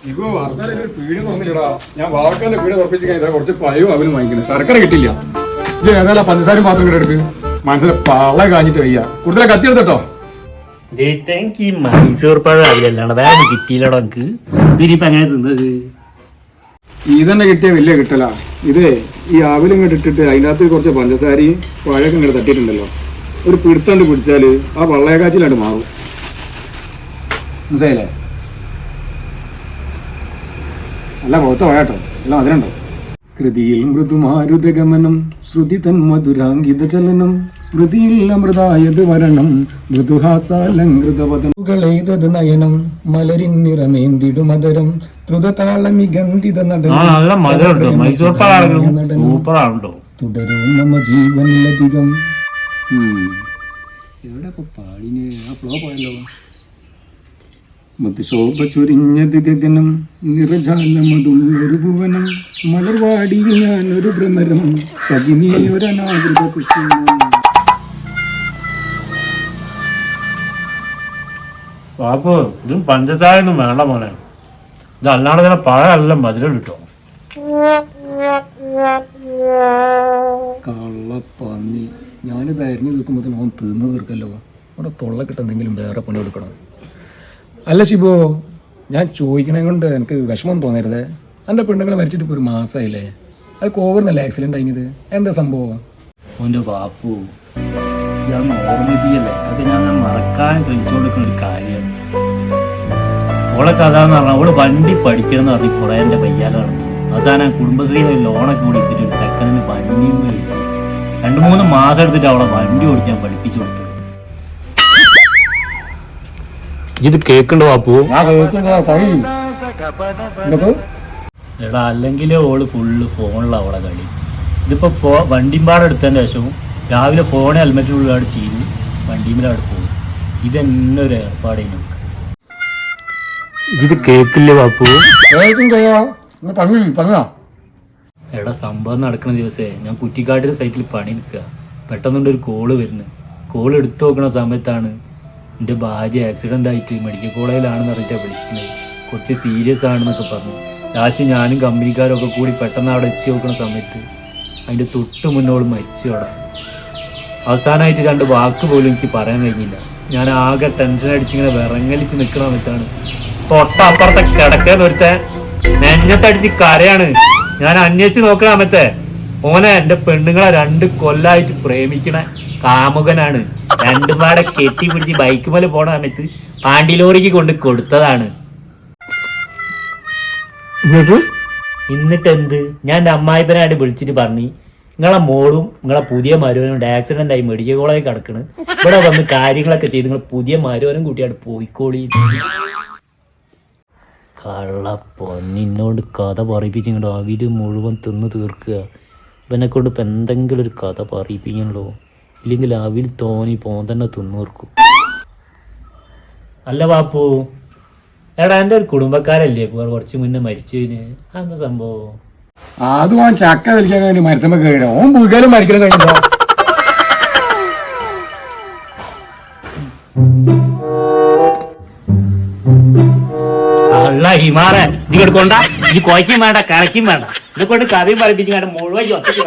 ശിവു വീട് പീടി തുറന്നില്ലടാ ഞാൻ വാക്കാന്റെ പീടി തുറപ്പിച്ച് കഴിഞ്ഞാൽ കുറച്ച് പഴവും അവനും വാങ്ങിക്കുന്നത് ശർക്കര കിട്ടില്ല ഇത് ഏതായാലും ആ പഞ്ചസാരയും പാത്രം കൂടെ എടുക്ക്. മനസ്സിലെ പള കാഞ്ഞിട്ട് വയ്യ. കൂടുതൽ കത്തി എടുത്തോ എനിക്ക് മൈസൂർ പഴം അതിലല്ലാണ്ട് വേറെ കിട്ടിയില്ലടോ എനിക്ക് പിരിപ്പ് എങ്ങനെ തിന്നത്? ഇതന്നെ കിട്ടിയ വലിയ കിട്ടല. ഇതേ ഈ ആവിലും ഇങ്ങോട്ട് ഇട്ടിട്ട് അതിന്റെ അകത്ത് കുറച്ച് പഞ്ചസാരയും പഴയൊക്കെ ഇങ്ങോട്ട് തട്ടിയിട്ടുണ്ടല്ലോ. ഒരു പിടുത്തണ്ട് പിടിച്ചാൽ ആ വള്ളയക്കാച്ചിലാണ്ട് മാറും. മനസ്സിലായില്ലേ? അല്ല പുറത്ത് പോയാട്ടോ എല്ലാം അതിനുണ്ടോ കൃതിയിൽ മൃദുമാരുതഗമനം ശ്രുതി തൻ മധുരാംഗിത ചലനം സ്മൃതിയിൽ അമൃതായത് വരണം മൃദുഹാസാലങ്കൃതവതനുകളെയ്തത് നയനം മലരിൻ ദ്രുതതാളമിഗന്ധിത പഴം സൂപ്പർ ആണല്ലോ തുടരും നമ്മ ജീവനിലധികം എവിടെ പാടിനെ? ആ ഫ്ലോ പോയല്ലോ. മധുശോഭ ചൊരിഞ്ഞത് ഗഗനം നിറജാലമതുള്ളൊരു ഭുവനം മലർവാടിയിൽ ഞാനൊരു ഭ്രമരം സതിനിയൊരനാകൃത കുസുമം പാപ്പു ഇതും പഞ്ചസാര ഒന്നും വേണ്ട മോനെ. ഇത് അല്ലാണ്ട് തന്നെ പഴമല്ല മധുരം കിട്ടും. കള്ളപ്പന്നി. ഞാനിത് അരിഞ്ഞു തീർക്കുമ്പോൾ ഓൻ തീർന്നു തീർക്കല്ലോ. അവിടെ തൊള്ള കിട്ടുന്നെങ്കിലും വേറെ പണി കൊടുക്കണം? അല്ല ഷിബു ഞാൻ ചോദിക്കണേ കൊണ്ട് എനിക്ക് വിഷമം തോന്നരുത്. എന്റെ പെണ്ണുങ്ങളെ മരിച്ചിട്ട് ഇപ്പോൾ ഒരു മാസമായില്ലേ അത് കോവർന്നല്ലേ ആക്സിഡന്റ് ആയിത് എന്താ സംഭവം? ഓന്റെ വാപ്പു ഞാൻ ഞാൻ ഓളെ കഥ എന്ന് പറഞ്ഞാൽ അവൾ വണ്ടി പഠിക്കണം എന്ന് പറഞ്ഞ് കുറെ എന്റെ പയ്യാല നടന്നു അവസാനം കുടുംബശ്രീ ലോണൊക്കെ കൂടി എടുത്തിട്ട് ഒരു സെക്കൻഡിന് വണ്ടിയും മേടിച്ച് രണ്ട് മൂന്ന് മാസം എടുത്തിട്ട് അവളെ വണ്ടി ഓടിക്കാൻ പഠിപ്പിച്ചു കൊടുത്തു. ഇത് കേക്കുണ്ടോ എന്തൊക്കെ? എടാ അല്ലെങ്കിൽ ഓൾ ഫുള്ള് ഫോണിലാണ് അവളെ കളി. ഇതിപ്പോ ഫോ വണ്ടിമ്പാടെ ശേഷവും രാവിലെ രാവിലെ ഫോൺ ഹെൽമെറ്റിനുള്ളിലാണ് ചെയ്ത് വണ്ടിമേലാണ് പോകും ഇതെന്നെ ഒരു ഏർപ്പാടേ നമുക്ക്. ഇത് കേക്കില്ലേ പറഞ്ഞോ എടാ സംഭവം നടക്കുന്ന ദിവസേ ഞാൻ കുറ്റിക്കാട്ടിലെ സൈറ്റിൽ പണി എടുക്കുക പെട്ടെന്നുണ്ട് ഒരു കോൾ വരുന്നത് കോൾ എടുത്തു നോക്കുന്ന സമയത്താണ് എന്റെ ഭാര്യ ആക്സിഡന്റ് ആയിട്ട് മെഡിക്കൽ കോളേജിലാണെന്ന് പറഞ്ഞിട്ടാണ് വിളിക്കുന്നത് കുറച്ച് സീരിയസ് ആണെന്നൊക്കെ പറഞ്ഞു. ലാസ്റ്റ് ഞാനും കമ്പനിക്കാരൊക്കെ കൂടി പെട്ടെന്ന് അവിടെ എത്തി നോക്കുന്ന സമയത്ത് അതിന്റെ തൊട്ട് മുന്നോട് മരിച്ചു അവിടെ. അവസാനമായിട്ട് രണ്ട് വാക്ക് പോലും എനിക്ക് പറയാൻ കഴിഞ്ഞില്ല. ഞാൻ ആകെ ടെൻഷൻ അടിച്ചിങ്ങനെ വിറങ്ങലിച്ച് നിൽക്കണ സമയത്താണ് തൊട്ടപ്പുറത്തെ കിടക്കാൻ ഒരുത്തെ നെഞ്ഞത്തടിച്ച് കരയാണ്. ഞാൻ അന്വേഷിച്ച് നോക്കണ സമയത്തെ ഓനെ എന്റെ പെണ്ണുങ്ങളെ രണ്ട് കൊല്ലായിട്ട് പ്രേമിക്കണ കാമുകനാണ്. രണ്ടും പാടെ കെട്ടി പിടിച്ച് ബൈക്ക് പോലെ പോണ സമയത്ത് പാണ്ടിലോറിക്ക് കൊണ്ട് കൊടുത്തതാണ്. എന്നിട്ട്? എന്ത് ഞാൻ എന്റെ അമ്മായിപ്പനായിട്ട് വിളിച്ചിട്ട് പറഞ്ഞു നിങ്ങളെ മോളും നിങ്ങളെ പുതിയ മരുവനും ആക്സിഡന്റ് ആയി മെഡിക്കൽ കോളേജിൽ കിടക്കണ്. ഇവിടെ വന്ന് കാര്യങ്ങളൊക്കെ ചെയ്ത് നിങ്ങൾ പുതിയ മരുവനും കൂട്ടിയായിട്ട് പോയിക്കോളി. കള്ള നിന്നോട് കഥ പറയിപ്പിച്ച് ഇങ്ങോട്ട് അവർ മുഴുവൻ തിന്ന് തീർക്കുക. ഇവനെ കൊണ്ട് ഇപ്പം എന്തെങ്കിലും ഒരു കഥ പറയിപ്പിക്കണല്ലോ. ഇല്ലെങ്കിൽ അവിൽ തോന്നി പോൻ തന്നെ തിന്നൂർക്കും. അല്ല ബാപ്പു എടാ എന്റെ ഒരു കുടുംബക്കാരല്ലേ? കുറച്ച് മുന്നേ മരിച്ചതിന് അന്ന് സംഭവം? അത് ഓൻ ചക്ക വലിക്കാൻ വേണ്ടി മരുത്തുമ്പോ കഴിയണം ഓൻ വീകാലും മരിക്കണം കഴിഞ്ഞോ അല്ല ഹിമാറെ ഇത് കൊണ്ട. ഈ കോയ്ക്കും വേണ്ട കറക്കും വേണ്ട. ഇത് കൊണ്ട് കഥയും പറയിപ്പിച്ച് മുഴുവൻ ഒറ്റയ്ക്ക്